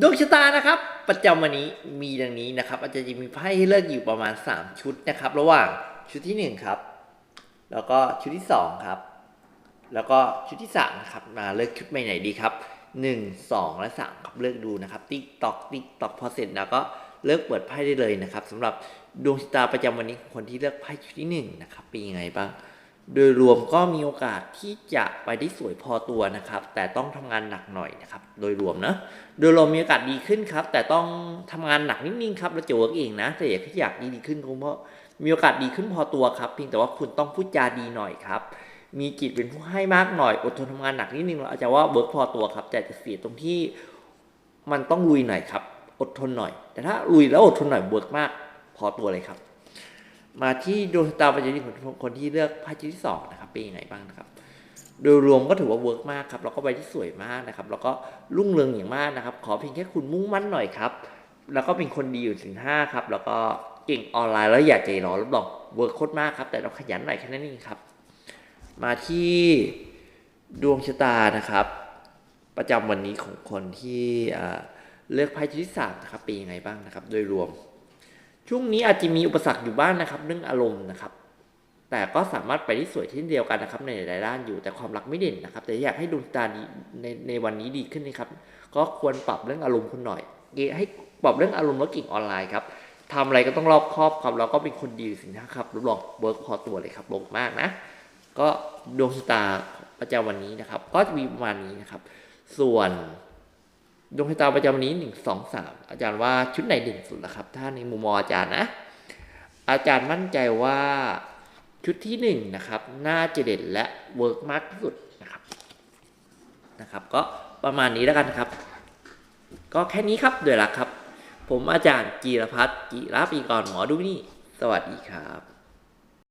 ดวงชะตานะครับ ประจำวันนี้มีดังนี้นะครับ อาจารย์จะมีไพ่ให้เลือกอยู่ประมาณ 3 ชุดนะครับ ระหว่างชุดที่ 1 ครับ แล้วก็ชุดที่ 2 ครับ แล้วก็ชุดที่3นะครับมาเลือกชุดใหม่ไหนดีครับ 1 2 และ 3 ครับเลือกดูนะครับ ติ๊กตอกติ๊กตอกพอเสร็จแล้วก็เลือกเปิดไพ่ได้เลยนะครับสำหรับดวงชะตาประจำวันนี้ของคนที่เลือกไพ่ชุดที่1นะครับเป็นยังไงบ้าง โดยรวมก็มีโอกาสที่จะไปได้สวยพอตัวนะครับ แต่ต้องทำงานหนักหน่อยนะครับ โดยรวมนะโดยรวมมีโอกาสดีขึ้นครับ แต่ต้องทำงานหนักนิดนึงครับแล้วจะเวิร์กเองนะแต่อยากที่อยากดีดีขึ้นคงเพราะมีโอกาสดีขึ้นพอตัวครับ เพียงแต่ว่าคุณต้องพูดจาดีหน่อยครับ มีจิตเป็นผู้ให้มากหน่อยอดทนทำงานหนักนิดนึงเราอาจจะว่าเวิร์กพอตัวครับ แต่จะเสียตรงที่มันต้องลุยหน่อยครับ อดทนหน่อย แต่ถ้าลุยแล้วอดทนหน่อยเวิร์กมากพอตัวเลยครับ มาที่ดวงชะตาประจำวันของคนที่เลือกไพ่ชุดที่สองนะครับเป็นยังไงบ้างนะครับ โดยรวมก็ถือว่าเวิร์กมากครับแล้วก็ใบที่สวยมากนะครับ แล้วก็รุ่งเรืองอย่างมากนะครับ ขอเพียงแค่คุณมุ่งมั่นหน่อยครับ แล้วก็เป็นคนดีอยู่ถึงห้าครับ แล้วก็เก่งออนไลน์แล้วอย่าใจร้อนรับรองเวิร์กโคตรมากครับ แต่เราขยันหน่อยแค่นั้นเองครับ มาที่ดวงชะตานะครับ ประจำวันนี้ของคนที่เลือกไพ่ชุดที่สามนะครับเป็นยังไงบ้างนะครับ โดยรวม ช่วงนี้อาจจะมีอุปสรรคอยู่บ้างนะครับ เรื่องอารมณ์นะครับ แต่ก็สามารถไปได้สวยเช่เดียวกันนะครับ ในหลายด้านอยู่แต่ความรักไม่เด่นนะครับ แต่อยากให้ดวงตานี้ในในวันนี้ดีขึ้นนะครับ ก็ควรปรับเรื่องอารมณ์คุณหน่อยเกให้ปรับเรื่องอารมณ์แล้วเก่งออนไลน์ครับทำอะไรก็ต้องรอบครอบครับแล้วก็เป็นคนดีสินะครับรับรองเวิร์กพอตัวเลยครับลงมากนะ ก็ดวงชะตาประจำวันนี้นะครับ ก็จะมีประมาณนี้นะครับ ส่วน ดวงชะตาประจำวันนี้หนึ่งสองสามอาจารย์ว่าชุดไหนเด่นสุดล่ะครับ ถ้าในมุมมองอาจารย์นะ อาจารย์มั่นใจว่าชุดที่หนึ่งนะครับ น่าจะเด่นและเวิร์กมากที่สุดนะครับนะครับ ก็ประมาณนี้แล้วกันครับ ก็แค่นี้ครับโดยหลักครับ ผมอาจารย์จีรพัฒน์จิรปีกรหมอดูนี่ สวัสดีครับ